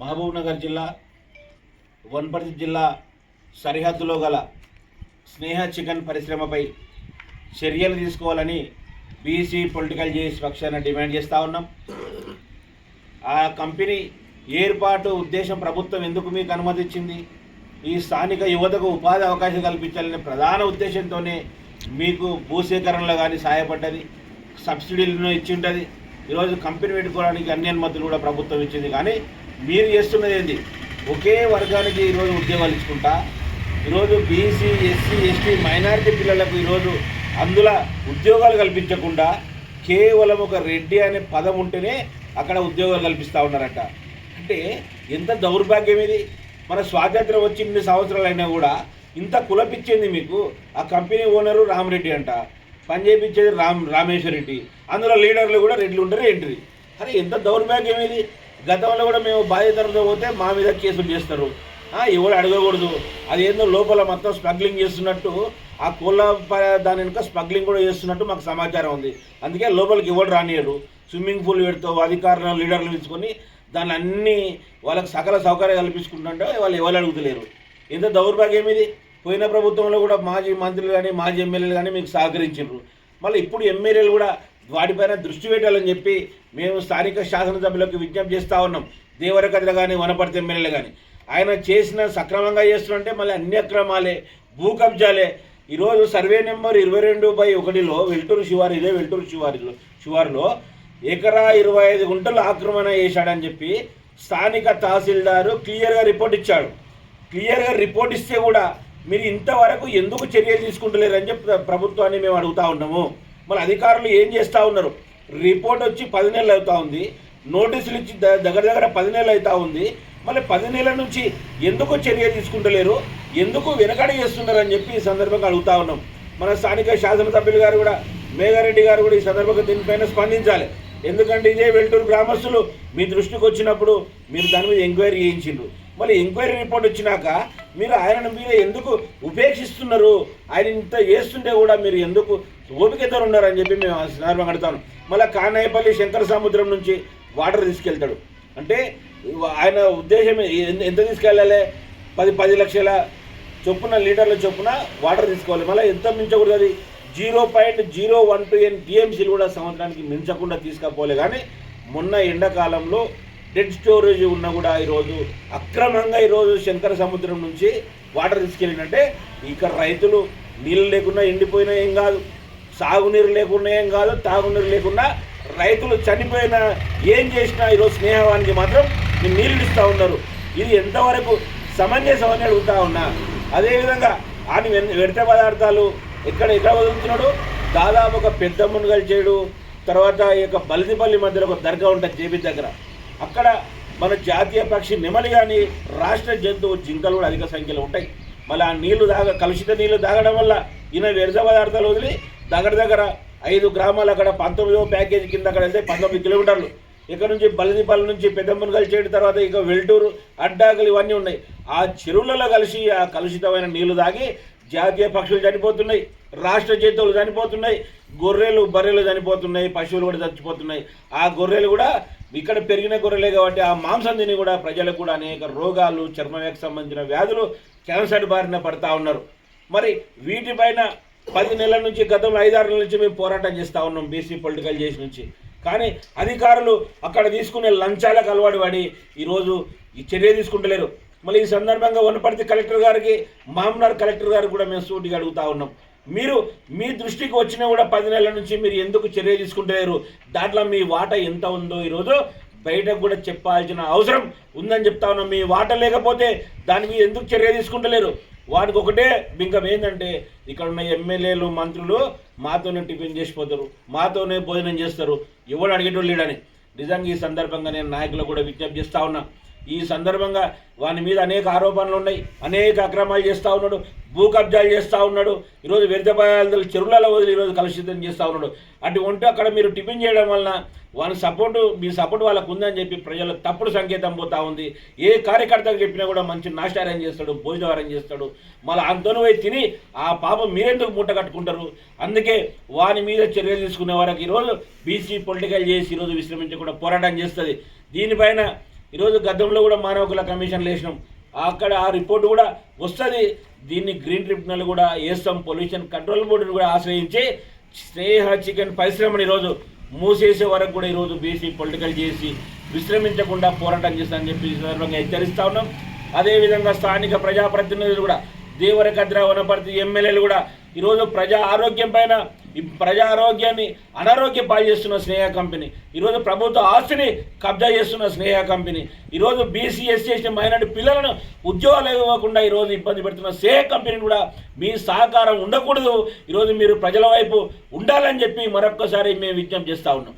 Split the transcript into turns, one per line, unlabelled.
మహబూబ్నగర్ జిల్లా వన్పర్తి జిల్లా సరిహద్దులో గల స్నేహ చికెన్ పరిశ్రమపై చర్యలు తీసుకోవాలని బీసీ పొలిటికల్ జేఎస్ పక్షాన డిమాండ్ చేస్తూ ఉన్నాం. ఆ కంపెనీ ఏర్పాటు ఉద్దేశం ప్రభుత్వం ఎందుకు మీకు అనుమతిచ్చింది? ఈ స్థానిక యువతకు ఉపాధి అవకాశం కల్పించాలనే ప్రధాన ఉద్దేశంతోనే మీకు భూసేకరణలో కానీ సహాయపడ్డది సబ్సిడీలను ఇచ్చి ఉంటుంది. ఈరోజు కంపెనీ పెట్టుకోవడానికి అన్ని అనుమతులు కూడా ప్రభుత్వం ఇచ్చింది. కానీ మీరు చేస్తున్నది ఏంది? ఒకే వర్గానికి ఈరోజు ఉద్యోగాలు ఇచ్చుకుంటా ఈరోజు బీసీ ఎస్సీ ఎస్టీ మైనారిటీ పిల్లలకు ఈరోజు అందులో ఉద్యోగాలు కల్పించకుండా కేవలం ఒక రెడ్డి అనే పదం ఉంటేనే అక్కడ ఉద్యోగాలు కల్పిస్తూ ఉన్నారట. అంటే ఎంత దౌర్భాగ్యం ఇది? మన స్వాతంత్రం వచ్చి ఇన్ని సంవత్సరాలు అయినా కూడా ఇంత కులపిచ్చింది మీకు? ఆ కంపెనీ ఓనరు రామరెడ్డి అంట. పని చేయించేది రామ్ రామేశ్వర్ రెడ్డి. అందులో లీడర్లు కూడా రెడ్లు ఉంటారు ఎంట్రీ అరే ఎంత దౌర్భాగ్యం ఇది? గతంలో కూడా మేము బాధ్యతలతో పోతే మా మీద కేసులు చేస్తారు. ఎవరు అడగకూడదు. అది ఏందో లోపల మొత్తం స్మగ్లింగ్ చేస్తున్నట్టు ఆ కోళ్ళ ప- దాని వెనుక స్మగ్లింగ్ కూడా చేస్తున్నట్టు మాకు సమాచారం ఉంది. అందుకే లోపలికి ఎవడు రానియరు స్విమ్మింగ్ పూల్ పెడుతూ అధికారులను లీడర్లు పిలుచుకొని దాన్ని అన్ని వాళ్ళకి సకల సౌకర్యాలు కల్పించుకుంటుంటే వాళ్ళు ఎవరు అడుగుతలేరు. ఎంత దౌర్భాగ్యం ఇది. పోయిన ప్రభుత్వంలో కూడా మాజీ మంత్రులు కానీ మాజీ ఎమ్మెల్యేలు కానీ మీకు సహకరించారు మళ్ళీ ఇప్పుడు ఎమ్మెల్యేలు కూడా వాటిపైన దృష్టి పెట్టాలని చెప్పి మేము స్థానిక శాసనసభ్యులకు విజ్ఞప్తి చేస్తూ ఉన్నాం. దేవరకథలు కానీ వనపర్తి ఎమ్మెల్యేలు కానీ ఆయన చేసిన సక్రమంగా చేస్తుంటే మళ్ళీ అన్ని అక్రమాలే భూ కబ్జాలే. ఈరోజు సర్వే నెంబర్ ఇరవై రెండు బై ఒకటిలో వెల్టూరు శివారు ఇదే వెల్టూరు శివారిలో శివారులో ఎకరా ఇరవై ఐదు గుంటలు ఆక్రమణ చేశాడని చెప్పి స్థానిక తహసీల్దారు క్లియర్గా రిపోర్ట్ ఇచ్చాడు. క్లియర్గా రిపోర్ట్ ఇస్తే కూడా మీరు ఇంతవరకు ఎందుకు చర్యలు తీసుకుంటలేరని చెప్పి ప్రభుత్వాన్ని మేము అడుగుతా ఉన్నాము. మన అధికారులు ఏం చేస్తూ ఉన్నారు? రిపోర్ట్ వచ్చి పది నెలలు అవుతా ఉంది. నోటీసులు ఇచ్చి దగ్గర దగ్గర పది నెలలు అవుతా ఉంది. మళ్ళీ పది నెలల నుంచి ఎందుకు చర్య తీసుకుంటలేరు? ఎందుకు వెనకడ చేస్తున్నారు అని చెప్పి ఈ సందర్భంగా అడుగుతా ఉన్నాం. మన స్థానిక శాసనసభ్యులు గారు కూడా మేఘారెడ్డి గారు కూడా ఈ సందర్భంగా దీనిపైన స్పందించాలి. ఎందుకంటే ఇదే వెల్టూరు గ్రామస్తులు మీ దృష్టికి వచ్చినప్పుడు మీరు దాని మీద ఎంక్వైరీ చేయించిండ్రు. మళ్ళీ ఎంక్వైరీ రిపోర్ట్ వచ్చినాక మీరు ఆయన మీద ఎందుకు ఉపేక్షిస్తున్నారు? ఆయన ఇంత చేస్తుంటే కూడా మీరు ఎందుకు ఓపికతో ఉన్నారని చెప్పి మేము ఆ సందర్భంగా అడుగుతాను. మళ్ళీ కానాయపల్లి శంకర సముద్రం నుంచి వాటర్ తీసుకెళ్తాడు. అంటే ఆయన ఉద్దేశం ఎంత తీసుకెళ్ళాలి? పది పది లక్షల చొప్పున లీటర్ల చొప్పున వాటర్ తీసుకోవాలి. మళ్ళీ ఎంత మించకూడదు అది? Zero point zero one two ఎన్ టీఎంసీలు కూడా సంవత్సరానికి మించకుండా తీసుకపోలే కానీ మొన్న ఎండాకాలంలో డెడ్ స్టోరేజ్ ఉన్నా కూడా ఈరోజు అక్రమంగా ఈరోజు శంకర సముద్రం నుంచి వాటర్ తీసుకెళ్ళినట్టే ఇక్కడ రైతులు నీళ్ళు లేకుండా ఎండిపోయినా ఏం కాదు. సాగునీరు లేకుండా ఏం కాదు తాగునీరు లేకుండా రైతులు చనిపోయిన ఏం చేసినా ఈరోజు స్నేహవానికి మాత్రం నీళ్ళు ఇస్తూ ఉన్నారు. ఇది ఎంతవరకు సమంజసం అని అడుగుతా ఉన్నా. అదేవిధంగా ఆయన వ్యర్థ పదార్థాలు ఎక్కడ ఎక్కడ వదులుతున్నాడు? దాదాపు ఒక పెద్ద మునుగలు చేయడు తర్వాత ఈ యొక్క బలిదిపల్లి మధ్యలో ఒక దర్గా ఉంటుంది జేబీ దగ్గర. అక్కడ మన జాతీయ పక్షి నెమలి కానీ రాష్ట్ర జంతువు జింకలు కూడా అధిక సంఖ్యలో ఉంటాయి. మళ్ళీ ఆ నీళ్ళు దాగ కలుషిత నీళ్ళు తాగడం వల్ల ఈయన వ్యర్థ పదార్థాలు వదిలి దగ్గర దగ్గర ఐదు గ్రామాలు అక్కడ పంతొమ్మిదో ప్యాకేజ్ కింద అక్కడ వెళ్తే పంతొమ్మిది కిలోమీటర్లు. ఇక్కడ నుంచి బలిదిపల్లి నుంచి పెద్దమ్మనగల్ చేయడం తర్వాత ఇక వెల్టూరు అడ్డాకులు ఇవన్నీ ఉన్నాయి. ఆ చెరువులలో కలిసి ఆ కలుషితమైన నీళ్ళు తాగి జాతీయ పక్షులు చనిపోతున్నాయి రాష్ట్ర జంతువులు చనిపోతున్నాయి గొర్రెలు బర్రెలు చనిపోతున్నాయి పశువులు కూడా చచ్చిపోతున్నాయి. ఆ గొర్రెలు కూడా ఇక్కడ పెరిగిన గొర్రెలే కాబట్టి ఆ మాంసం తిని కూడా ప్రజలకు కూడా అనేక రోగాలు చర్మవ్యాధికి సంబంధించిన వ్యాధులు క్యాన్సర్ బారిన పడతా ఉన్నారు. మరి వీటిపైన పది నెలల నుంచి గతంలో ఐదారు నెలల నుంచి మేము పోరాటం చేస్తూ ఉన్నాం బీసీ పొలిటికల్ చేసి నుంచి. కానీ అధికారులు అక్కడ తీసుకునే లంచాలకు అలవాటు పడి ఈరోజు ఈ చర్య తీసుకుంటలేరు. మళ్ళీ ఈ సందర్భంగా వనపర్తి కలెక్టర్ గారికి మామనార్ కలెక్టర్ గారికి కూడా మేము సూటిగా అడుగుతా ఉన్నాం. మీరు మీ దృష్టికి వచ్చినా కూడా పది నెలల నుంచి మీరు ఎందుకు చర్య తీసుకుంటలేరు? దాంట్లో మీ వాటా ఎంత ఉందో ఈరోజు బయటకు కూడా చెప్పాల్సిన అవసరం ఉందని చెప్తా ఉన్నాం. మీ వాట లేకపోతే దానికి ఎందుకు చర్య తీసుకుంటలేరు? వాడికి ఒకటే బింకం ఏంటంటే ఇక్కడ ఉన్న ఎమ్మెల్యేలు మంత్రులు మాతోనే టిఫిన్ చేసిపోతారు మాతోనే భోజనం చేస్తారు. ఎవడు అడిగేటోళ్ళు లేడని. నిజంగా ఈ సందర్భంగా నేను నాయకులు కూడా విజ్ఞప్తి చేస్తా ఉన్నా. ఈ సందర్భంగా వాని మీద అనేక ఆరోపణలు ఉన్నాయి. అనేక అక్రమాలు చేస్తూ ఉన్నాడు. భూ కబ్జాలు చేస్తూ ఉన్నాడు. ఈరోజు వ్యర్థ పదార్థాలు చెరువులలో వదిలి ఈరోజు కలుషితం చేస్తూ ఉన్నాడు. అటు ఉంటే అక్కడ మీరు టిఫిన్ చేయడం వలన వాళ్ళ సపోర్టు మీ సపోర్ట్ వాళ్ళకు ఉందని చెప్పి ప్రజలు తప్పుడు సంకేతం పోతా ఉంది. ఏ కార్యకర్తకు చెప్పినా కూడా మంచి నాష్ట అరేంజ్ చేస్తాడు భోజనం అరేంజ్ చేస్తాడు. మళ్ళీ అంతను పోయి తిని ఆ పాపం మీరెందుకు మూట కట్టుకుంటారు? అందుకే వాని మీద చర్యలు తీసుకునే వరకు ఈరోజు బీసీ పొలిటికల్ చేసి ఈరోజు విశ్రమించకుండా పోరాటం చేస్తుంది. దీనిపైన ఈరోజు గతంలో కూడా మానవ హక్కుల కమిషన్ వేసినాం. అక్కడ ఆ రిపోర్ట్ కూడా వస్తుంది. దీన్ని గ్రీన్ ట్రిబ్యునల్ కూడా వేస్తాం పొల్యూషన్ కంట్రోల్ బోర్డుని కూడా ఆశ్రయించి స్నేహ చికెన్ పరిశ్రమని ఈరోజు మూసేసే వరకు కూడా ఈరోజు బీసీ పొలిటికల్ చేసి విశ్రమించకుండా పోరాటం చేస్తానని చెప్పి సందర్భంగా హెచ్చరిస్తా ఉన్నాం. అదేవిధంగా స్థానిక ప్రజాప్రతినిధులు కూడా దేవరకద్ర వనపర్తి ఎమ్మెల్యేలు కూడా ఈరోజు ప్రజా ఆరోగ్యం పైన ప్రజా ఆరోగ్యాన్ని అనారోగ్య పాలు చేస్తున్న స్నేహ కంపెనీ. ఈరోజు ప్రభుత్వ ఆస్తిని కబ్జా చేస్తున్న స్నేహ కంపెనీ. ఈరోజు బీసీ ఎస్సీ ఎస్టీ మైనార్టీ పిల్లలను ఉద్యోగాలు ఇవ్వకుండా ఈరోజు ఇబ్బంది పెడుతున్న స్నేహ కంపెనీని కూడా మీ సహకారం ఉండకూడదు. ఈరోజు మీరు ప్రజల వైపు ఉండాలని చెప్పి మరొక్కసారి మేము విజ్ఞప్తి చేస్తూ ఉన్నాం.